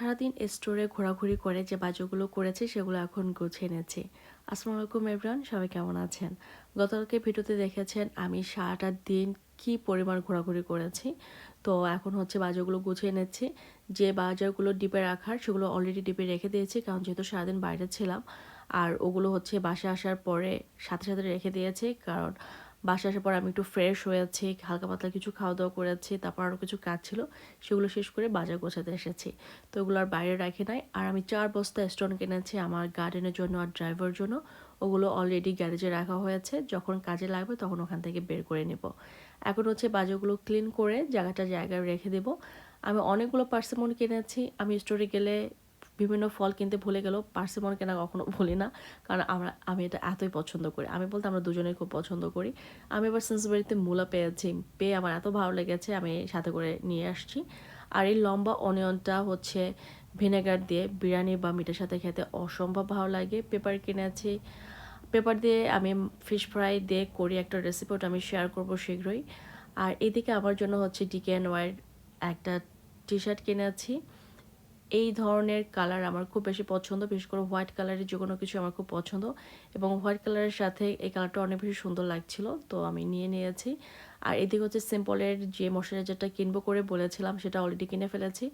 সারাদিন স্টোরে ঘোরাঘুরি করে যে বাজারগুলো করেছে সেগুলো এখন গুছিয়ে নেছি আসসালামু আলাইকুম এভরান সবাই কেমন আছেন? গতকালকে ভিডিওতে দেখেছেন আমি সারাটা দিন কি পরিমাণ ঘোরাঘুরি করেছি। তো এখন হচ্ছে বাজারগুলো গুছিয়ে নিচ্ছি। যে বাজারগুলো ডিপে রাখার সেগুলো অলরেডি ডিপে রেখে দিয়েছি, কারণ যেহেতু সারাদিন বাইরে ছিলাম, আর ওগুলো হচ্ছে বাসায় আসার পরে সাথে সাথে রেখে দিয়েছি, কারণ বাসা আসার পর আমি একটু ফ্রেশ হয়েছি হালকা পাতলা কিছু খাওয়া দাওয়া করেছি তারপর আরও কিছু কাজ ছিল, সেগুলো শেষ করে বাজার গোছাতে এসেছি। তো ওগুলো আর বাইরে রাখি নাই। আর আমি চার বস্তা স্টোন কিনেছি আমার গার্ডেনের জন্য আর ড্রাইভার জন্য। ওগুলো অলরেডি গ্যারেজে রাখা হয়েছে। যখন কাজে লাগবে তখন ওখান থেকে বের করে নেব। এখন হচ্ছে বাজারগুলো ক্লিন করে জায়গাটা জায়গায় রেখে দেব। আমি অনেকগুলো পার্সিমন কিনেছি। আমি স্টোরে গেলে বিভিন্ন ফল কিনতে ভুলে গেলেও পার্সিমন কেনা কখনো ভুলি না। কারণ আমরা, আমি এটা এতই পছন্দ করি। আমি বলতে আমরা দুজনেই খুব পছন্দ করি। আমি এবার সেন্সবাড়িতে মূলা পেয়েছি পেয়ে আমার এত ভালো লেগেছে, আমি সাথে করে নিয়ে আসছি। আর এই লম্বা অনিয়নটা হচ্ছে ভিনেগার দিয়ে বিরিয়ানি বা মিটের সাথে খেতে অসম্ভব ভালো লাগে। পেপার কিনেছি। পেপার দিয়ে আমি ফিশ ফ্রাই দিয়ে করি একটা রেসিপি ওটা আমি শেয়ার করব শীঘ্রই। আর এদিকে আমার জন্য হচ্ছে ডিকে অ্যান্ড ওয়ার একটা টি শার্ট কিনেছি। এই ধরনের কালার আমার খুব বেশি পছন্দ, বিশেষ করে হোয়াইট কালারের যে কোনো কিছু আমার খুব পছন্দ এবং হোয়াইট কালারের সাথে এই কালারটা অনেক বেশি সুন্দর লাগছিল, তো আমি নিয়ে নিয়েছি। আর এদিকে হচ্ছে সিম্পলের যে ময়শ্চারাইজারটা কিনবো করে বলেছিলাম, সেটা অলরেডি কিনে ফেলেছি।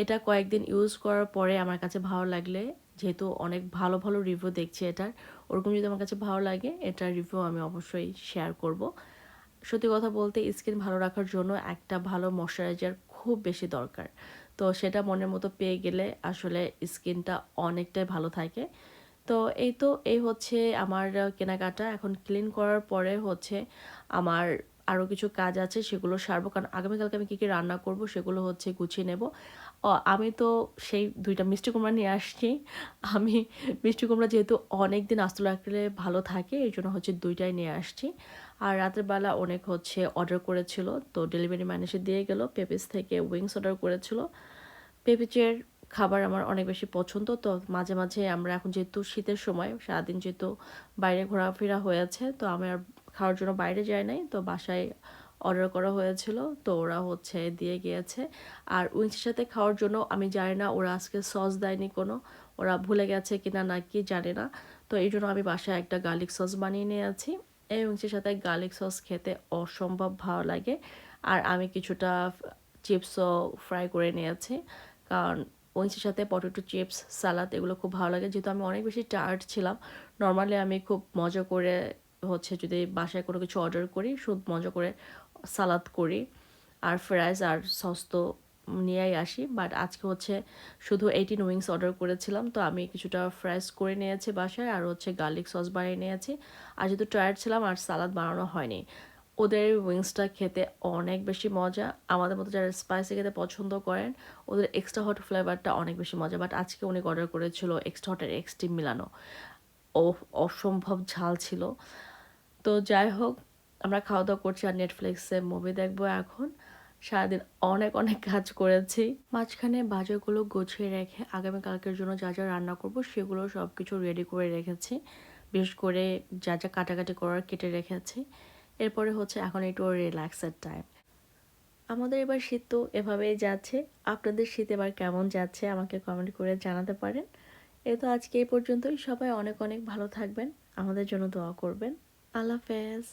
এটা কয়েকদিন ইউজ করার পরে আমার কাছে ভালো লাগলে, যেহেতু অনেক ভালো ভালো রিভিউ দেখছি এটার, ওরকম যদি আমার কাছে ভালো লাগে এটার রিভিউ আমি অবশ্যই শেয়ার করব। সত্যি কথা বলতে স্কিন ভালো রাখার জন্য একটা ভালো ময়শ্চারাইজার খুব বেশি দরকার। তো সেটা মনের মতো পেয়ে গেলে আসলে স্কিনটা অনেকটাই ভালো থাকে। তো এই তো, এই হচ্ছে আমার কেনাকাটা। এখন ক্লিন করার পরে হচ্ছে আমার আরও কিছু কাজ আছে, সেগুলো সারবো। কারণ আগামীকালকে আমি কী কী রান্না করব, সেগুলো হচ্ছে গুছিয়ে নেব। আমি তো সেই দুইটা মিষ্টি কুমড়া নিয়ে আসছি। আমি মিষ্টি কুমড়া যেহেতু অনেক দিন আস্ত রাখলে ভালো থাকে, এই জন্য হচ্ছে দুইটাই নিয়ে আসছি। আর রাতের বেলা অনেক হচ্ছে অর্ডার করেছিল, তো ডেলিভারি ম্যান এসে দিয়ে গেল পেপিস থেকে উইংস অর্ডার করেছিল। পেপিচের খাবার আমার অনেক বেশি পছন্দ, তো মাঝে মাঝে আমরা এখন যেহেতু শীতের সময়, সারাদিন যেহেতু বাইরে ঘোরাফেরা হয়েছে তো আমি আর খাওয়ার জন্য বাইরে যাই নাই, তো বাসায় অর্ডার করা হয়েছিল, তো ওরা হচ্ছে দিয়ে গিয়েছে। আর উইংসের সাথে খাওয়ার জন্য আমি জানি না ওরা আজকে সস দেয়নি কোনো, ওরা ভুলে গেছে কিনা না কি জানে না, তো এই জন্য আমি বাসায় একটা গার্লিক সস বানিয়ে নিয়েছি। এই উইংসের সাথে গার্লিক সস খেতে অসম্ভব ভালো লাগে, আর আমি কিছুটা চিপসও ফ্রাই করে নিয়েছি, কারণ উইংসের সাথে পটেটো চিপস সালাদ এগুলো খুব ভালো লাগে। যেহেতু আমি অনেক বেশি টায়ার্ড ছিলাম নর্মালি আমি খুব মজা করে হচ্ছে যদি বাসায় কোনো কিছু অর্ডার করি, সুদ মজা করে সালাদ করি, আর ফ্রাইজ আর সস তো নিয়েই আসি। বাট আজকে হচ্ছে শুধু এইটিন উইংস অর্ডার করেছিলাম, তো আমি কিছুটা ফ্রাইস করে নিয়েছি বাসায়, আর হচ্ছে গার্লিক সস বানিয়ে নিয়েছি। আর যেহেতু টায়ার্ড ছিলাম, আর সালাদ বানানো হয়নি, ওদের উইংসটা খেতে অনেক বেশি মজা। আমাদের মতো যারা স্পাইসি খেতে পছন্দ করেন, ওদের এক্সট্রা হট ফ্লেভারটা অনেক বেশি মজা। বাট আজকে অনেক অর্ডার করেছিল এক্সট্রা হটের এক্সট্রিম মিলানো। অসম্ভব ঝাল ছিল। তো যাই হোক, আমরা খাওয়া দাওয়া করছি আর নেটফ্লিক্সে মুভি দেখব এখন। সারাদিন অনেক অনেক কাজ করেছি। মাঝখানে বাজারগুলো গুছিয়ে রেখে আগামীকালকের জন্য যা যা রান্না করব সেগুলো সব কিছু রেডি করে রেখেছি। বিশেষ করে যা যা কাটাকাটি করার কেটে রেখেছি। এরপরে হচ্ছে এখন একটু রিল্যাক্সের টাইম আমাদের এবার শীত তো এভাবেই যাচ্ছে। আপনাদের শীত এবার কেমন যাচ্ছে আমাকে কমেন্ট করে জানাতে পারেন। এ তো আজকে এই পর্যন্তই। সবাই অনেক অনেক ভালো থাকবেন। আমাদের জন্য দোয়া করবেন। আল্লাহ হাফেজ